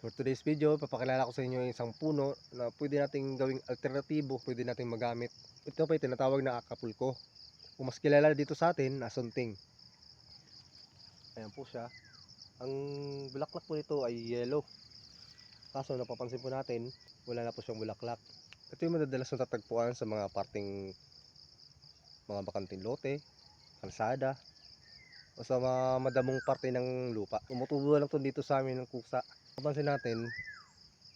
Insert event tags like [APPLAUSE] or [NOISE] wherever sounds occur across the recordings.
For today's video, papakilala ko sa inyo yung isang puno na pwede nating gawing alternatibo, pwede nating magamit. Ito pa tinatawag na akapulko. Kung mas kilala dito sa atin, asunting. Ayan po siya. Ang bulaklak po nito ay yellow. Kaso napapansin po natin, wala na po siyang bulaklak. Ito yung madadalas na tatagpuan sa mga parting mga bakanting lote, kalsada, o sa mga madamong parte ng lupa. Tumutubo lang to dito sa amin ng kusa. Kapansin natin,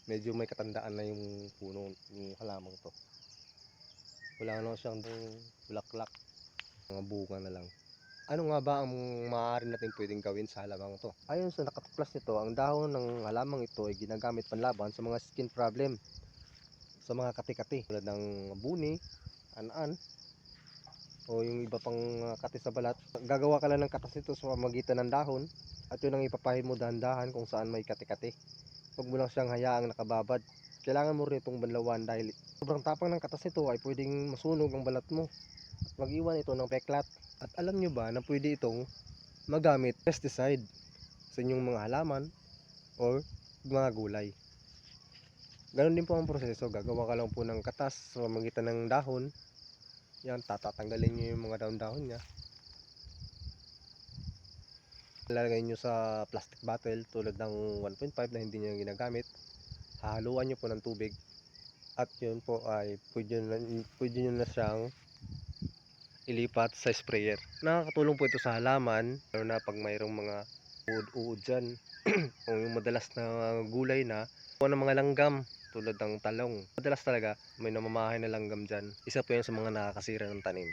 medyo may katandaan na yung puno, yung halamang to. Wala na siyang bulaklak, mga bunga na lang. Ano nga ba ang maaari natin pwedeng gawin sa halamang to? Ayon sa nakatuklas nito, ang dahon ng halamang ito ay ginagamit panlaban sa mga skin problem, sa mga kati-kati, tulad ng buni, an-an, o yung iba pang uh, kati sa balat. Gagawa ka lang ng katas nito sa pamagitan ng dahon at yun ang ipapahid mo dahan-dahan kung saan may kati-kati. Huwag mo lang siyang hayaang nakababad. Kailangan mo rin itong banlawan dahil sobrang tapang ng katas nito ay pwedeng masunog ang balat mo. Mag-iwan ito ng peklat. At alam nyo ba na pwede itong magamit pesticide sa inyong mga halaman or mga gulay. Ganon din po ang proseso. Gagawa ka lang po ng katas sa pamagitan ng dahon yan, tatatanggalin nyo yung mga daon-dahon niya. Lalagay nyo sa plastic bottle tulad ng 1.5 na hindi nyo ginagamit. Hahaluan nyo po ng tubig. At yun po ay pwede nyo na, pwede nyo na siyang ilipat sa sprayer. Nakakatulong po ito sa halaman, lalo na pag mayroong mga uod-uod dyan. [CLEARS THROAT] o yung madalas na gulay na, o ng mga langgam tulad ng talong. Madalas talaga may namamahay na langgam dyan. Isa po yan sa mga nakakasira ng tanim.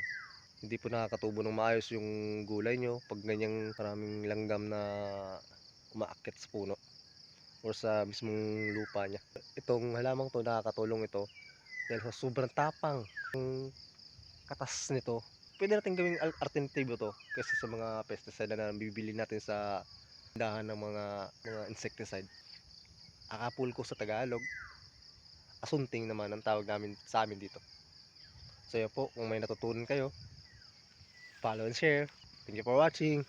Hindi po nakakatubo ng maayos yung gulay nyo pag ganyang maraming langgam na umaakyat sa puno or sa mismong lupa niya. Itong halamang to nakakatulong ito dahil sa sobrang tapang ng katas nito. Pwede natin gawing al- alternatibo to kaysa sa mga pesticide na bibili natin sa tindahan ng mga mga insecticide. Akapulko sa Tagalog, asunting naman ang tawag namin sa amin dito. So yun po, kung may natutunan kayo, follow and share. Thank you for watching.